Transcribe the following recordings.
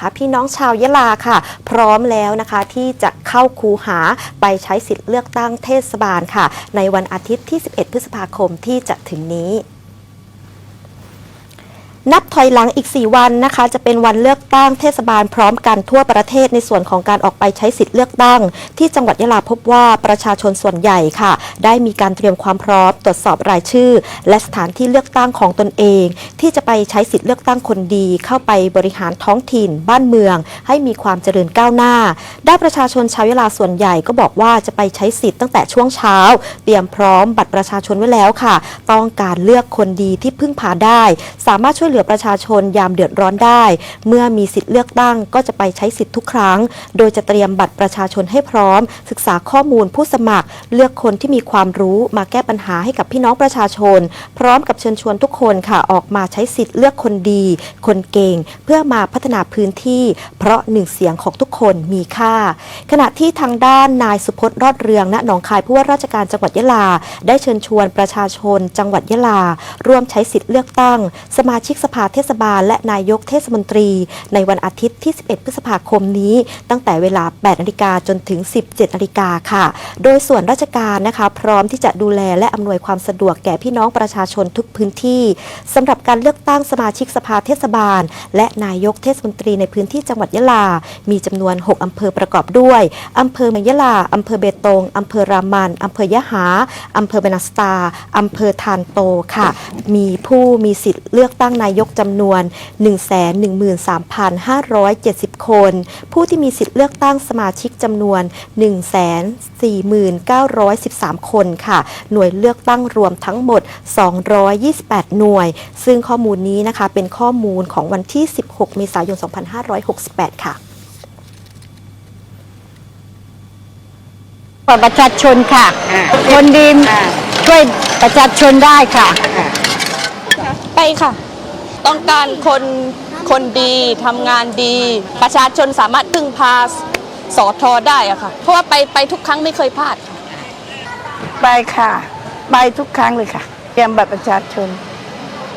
คะพี่น้องชาวยะลาค่ะ พร้อมแล้วนะคะที่จะเข้าคูหาไปใช้สิทธิ์เลือกตั้งเทศบาลค่ะ ในวันอาทิตย์ที่ 11 พฤษภาคมที่จะถึงนี้ นับถอยหลังอีก 4 วันนะคะ จะเป็นวันเลือกตั้งเทศบาลพร้อมกันทั่วประเทศในส่วนของการออกไปใช้สิทธิ์เลือกตั้ง ที่จังหวัดยะลาพบว่าประชาชนส่วนใหญ่ค่ะ ได้มีการเตรียมความพร้อมตรวจสอบรายชื่อ และสถานที่เลือกตั้งของตนเอง ที่จะไปใช้สิทธิ์เลือกตั้งคนดี เข้าไปบริหารท้องถิ่น บ้านเมือง ให้มีความเจริญก้าวหน้า ได้ประชาชนชาวยะลาส่วนใหญ่ก็บอกว่าจะไปใช้สิทธิ์ตั้งแต่ช่วงเช้า เตรียมพร้อมบัตรประชาชนไว้แล้วค่ะ ต้องการเลือกคนดีที่พึ่งพาได้ สามารถช่วยเหลือประชาชนยามเดือดร้อนได้ เมื่อมีสิทธิ์เลือกตั้งก็จะไปใช้สิทธิ์ทุกครั้ง โดยจะเตรียมบัตรประชาชนให้พร้อม ศึกษาข้อมูลผู้สมัคร เลือกคนที่มีความรู้มาแก้ปัญหาให้กับพี่น้องประชาชน พร้อมกับเชิญชวนทุกคนค่ะออกมาใช้สิทธิ์เลือกคนดี คนเก่ง เพื่อมาพัฒนาพื้นที่ เพราะหนึ่งเสียงของทุกคนมีค่า ขณะที่ทางด้านนายสุพจน์รอดเรืองณหนองคายผู้ว่าราชการจังหวัดยะลา ได้เชิญชวนประชาชน จังหวัดยะลา ร่วมใช้สิทธิ์เลือกตั้ง สมาชิกสภาเทศบาล และนายกเทศมนตรี ในวันอาทิตย์ที่ 11 พฤษภาคมนี้ ตั้งแต่เวลา 8 นาฬิกาจนถึง 17 นาฬิกาค่ะ โดยส่วนราชการนะคะ พร้อมที่จะดูแลและอำนวยความสะดวกแก่พี่น้องประชาชนทุกพื้นที่สำหรับการเลือกตั้งสมาชิกสภาเทศบาล และนายกเทศมนตรีในพื้นที่จังหวัดยะลา มีจำนวน 6 อำเภอประกอบด้วยอำเภอเมืองยะลาอำเภอเบตงอำเภอรามันอำเภอยะหาอำเภอบนัสตาอำเภอทานโตค่ะ มีผู้มีสิทธิ์เลือกตั้งนายกจำนวน 113,570 คน ผู้ที่มีสิทธิ์เลือกตั้งสมาชิกจำนวน 14913 คนค่ะ หน่วยเลือกตั้งรวมทั้งหมด 228 หน่วย ซึ่งข้อมูลนี้นะคะเป็นข้อมูลของวันที่ 16 เมษายน 2568 ค่ะประชาชนค่ะอ่าคนดีอ่าช่วยประชาชนได้ค่ะ ไปค่ะ ต้องการคนคนดีทำงานดี ประชาชนสามารถพึ่งพาสอทอได้อะค่ะ เพราะว่าไปไปทุกครั้งไม่เคยพลาดค่ะไปค่ะ ไปทุกครั้งเลยค่ะเตรียมบัตรประชาชน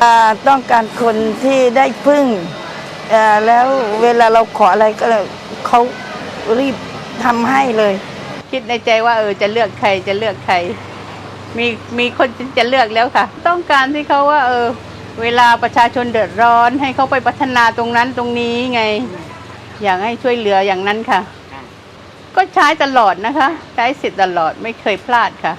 อ่าต้องการคนที่ได้พึ่งอ่าแล้วเวลาเราขออะไรก็เลยเขารีบทำให้เลย คิดในใจว่าเออจะเลือกใครจะเลือกใคร มีมีคนจะเลือกแล้วค่ะ ต้องการที่เขาว่า เออ เวลาประชาชนเดือดร้อนให้เขาไปพัฒนาตรงนั้นตรงนี้ไง อยากให้ช่วยเหลืออย่างนั้นค่ะ ก็ใช้ตลอดนะคะ ใช้สิทธิ์ตลอดไม่เคยพลาดค่ะ